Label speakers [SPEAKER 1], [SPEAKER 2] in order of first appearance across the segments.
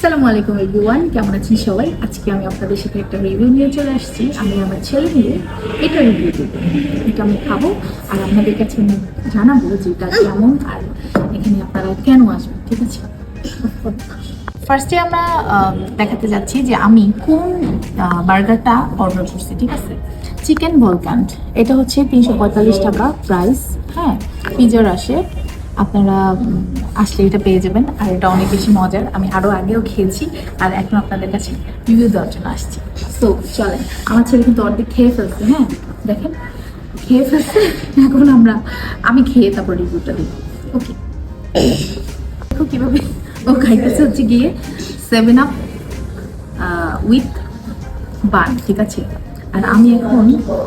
[SPEAKER 1] আসসালামু আলাইকুম এভরিওয়ান কেমন আছেন সবাই? আজকে আমি আপনাদের সাথে একটা রিভিউ নিয়ে চলে আসছি। আমি আমার ছেলে মিলে এটা রিভিউ দেবো এটা আমি খাব আর আপনাদের কাছে আমি জানাব যে এটা কেমন আর এখানে আপনারা কেন আসবেন, ঠিক আছে? ফার্স্টে আমরা দেখাতে যাচ্ছি যে আমি কোন বার্গারটা অর্ডার করছি, ঠিক আছে? চিকেন ভলকান্ট এটা হচ্ছে তিনশো পঁয়তাল্লিশ টাকা প্রাইস হ্যাঁ পিজার আসে। আপনারা আসলে এটা পেয়ে যাবেন, আর এটা অনেক বেশি মজার। আমি আরও আগেও খেয়েছি, আর এখন আপনাদের কাছে রিভিউ দেওয়ার জন্য আসছি। সো চলেন। আমার ছেলে কিন্তু অর্ধেক খেয়ে ফেলছে হ্যাঁ? দেখেন, খেয়ে ফেলছে। এখন আমরা, আমি খেয়ে তারপর রিভিউটা দিই ওকে দেখো কীভাবে ও খাইতেছে হচ্ছে গিয়ে সেভেন আপ উইথ বান ঠিক আছে? আর আমি এখন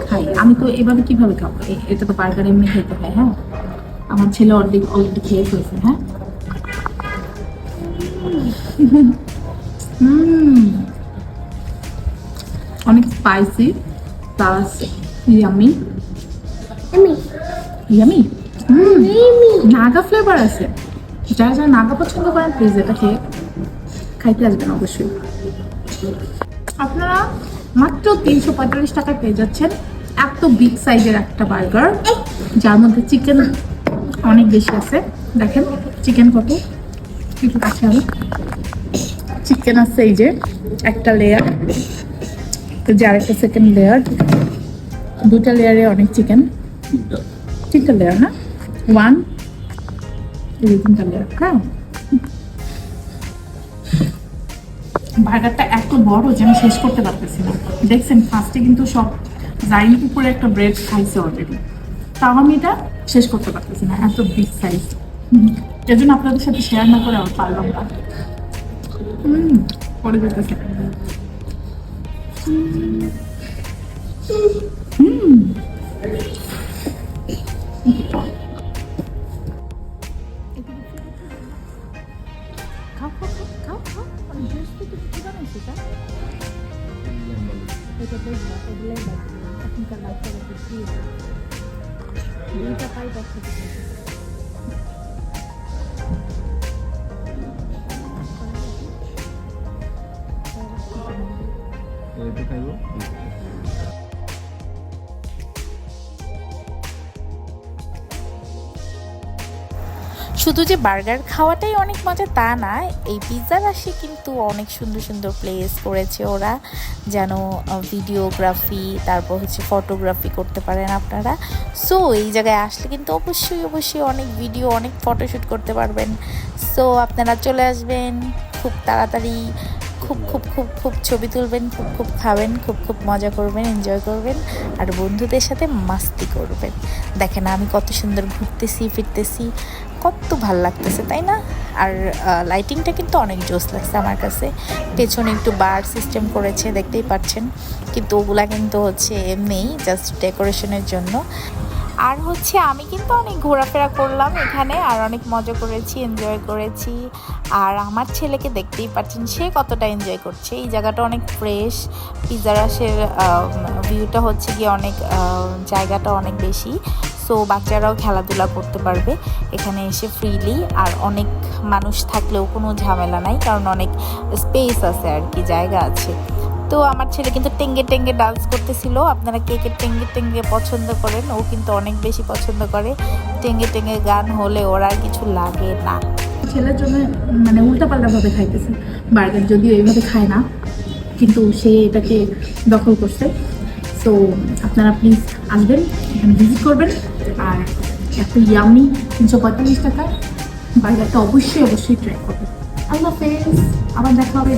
[SPEAKER 1] খাই। আমি তো এভাবে কীভাবে খাব? এটা তো বার্গার এমনি খেতে হয় হ্যাঁ? আমার ছেলে অর্ধেক অলরেডি খেয়ে ফেলছে হ্যাঁ? অনেক spicy plus yummy yummy Naga flavour আছে. যারা যারা নাগা পছন্দ করেন প্লিজ এটা খেয়ে খাইতে আসবেন অবশ্যই। আপনারা মাত্র তিনশো পঁয়তাল্লিশ টাকায় পেয়ে যাচ্ছেন এত বিগ সাইজের একটা বার্গার যার মধ্যে চিকেন অনেক বেশি আছে। দেখেন চিকেন কত। চিকেন আছে এই যে, একটা লেয়ার তো যে আরেকটা সেকেন্ড লেয়ার দুটা লেয়ারে অনেক চিকেন তিনটা লেয়ার না? ওয়ান তিনটা লেয়ার হ্যাঁ? বার্গারটা এত বড় যে আমি শেষ করতে পারতেছি না। দেখছেন ফার্স্টে কিন্তু সব জাইন উপরে একটা ব্রেড খাইছে অলরেডি তাও আমি এটা শেষ করতে পারতেছি না, এত বিগ সাইজ এর জন্য আপনাদের সাথে শেয়ার না করে আমার পারলাম না। হুম, পরে যেতেছে হুম। খাও খাও খাও খাও
[SPEAKER 2] শুধু যে বার্গার খাওয়াটাই অনেক মজা তা না, এই পিৎজার আসে কিন্তু অনেক সুন্দর সুন্দর প্লেস করেছে ওরা, যেন ভিডিওগ্রাফি তারপর হচ্ছে ফটোগ্রাফি করতে পারেন আপনারা। সো এই জায়গায় আসলে কিন্তু অবশ্যই অবশ্যই অনেক ভিডিও অনেক ফটোশ্যুট করতে পারবেন। সো আপনারা চলে আসবেন, খুব তাড়াতাড়ি খুব খুব খুব খুব ছবি তুলবেন, খুব খুব খাবেন, খুব খুব মজা করবেন এনজয় করবেন, আর বন্ধুদের সাথে মাস্তি করবেন। দেখেন আমি কত সুন্দর ঘুরতেছি, ফিরতেছি, কত ভালো লাগতেছে, তাই না? আর লাইটিংটা কিন্তু অনেক জোস লাগছে আমার কাছে। পেছনে একটু বার সিস্টেম করেছে, দেখতেই পাচ্ছেন। কিন্তু ওগুলা কিন্তু হচ্ছে এমনিই জাস্ট ডেকোরেশনের জন্য। আর হচ্ছে আমি কিন্তু অনেক ঘোরাফেরা করলাম এখানে, আর অনেক মজা করেছি এনজয় করেছি। আর আমার ছেলেকে দেখতেই পাচ্ছেন, সে কতটা এনজয় করছে। এই জায়গাটা অনেক ফ্রেশ পিজারাসের ভিউটা হচ্ছে গিয়ে অনেক জায়গাটা অনেক বেশি। সো বাচ্চারাও খেলাধুলা করতে পারবে এখানে এসে ফ্রিলি আর অনেক মানুষ থাকলেও কোনো ঝামেলা নাই, কারণ অনেক স্পেস আছে আর কি, জায়গা আছে। তো আমার ছেলে কিন্তু টেঙ্গে টেঙ্গে ডান্স করতেছিল। আপনারা কে কে টেঙ্গে টেঙ্গে পছন্দ করেন, ও কিন্তু অনেক বেশি পছন্দ করে। টেঙ্গে টেঙ্গে গান হলে ওরা আর কিছু লাগে না।
[SPEAKER 1] ছেলের জন্য মানে উল্টাপাল্টা ভাবে খাইতেছে। বার্গার যদিও এইভাবে খায় না, কিন্তু সে এটাকে দখল করছে। সো আপনারা প্লিজ আসবেন, এখানে ভিজিট করবেন। আর একটা ইয়ামি তিনশো পঁয়তাল্লিশ টাকা বার্গারটা অবশ্যই অবশ্যই ট্রাই করবেন। আল্লাহ হাফেজ, আবার দেখা হবে।